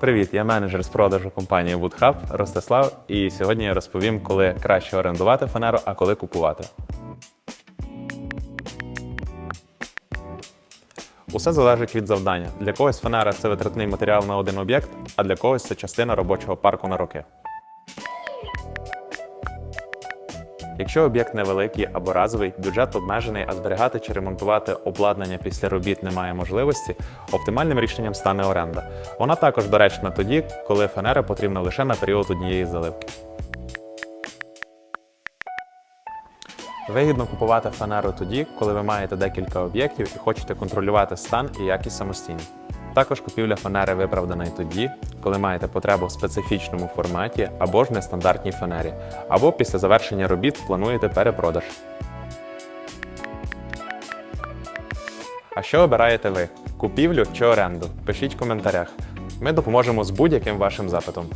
Привіт, я менеджер з продажу компанії WoodHub Ростислав, і сьогодні я розповім, коли краще орендувати фанеру, а коли купувати. Усе залежить від завдання. Для когось фанера це витратний матеріал на один об'єкт, а для когось це частина робочого парку на роки. Якщо об'єкт невеликий або разовий, бюджет обмежений, а зберігати чи ремонтувати обладнання після робіт немає можливості, оптимальним рішенням стане оренда. Вона також доречна тоді, коли фанера потрібна лише на період однієї заливки. Вигідно купувати фанеру тоді, коли ви маєте декілька об'єктів і хочете контролювати стан і якість самостійно. Також купівля фанери виправдана й тоді, коли маєте потребу в специфічному форматі або ж нестандартній фанері, або після завершення робіт плануєте перепродаж. А що обираєте ви? Купівлю чи оренду? Пишіть в коментарях. Ми допоможемо з будь-яким вашим запитом.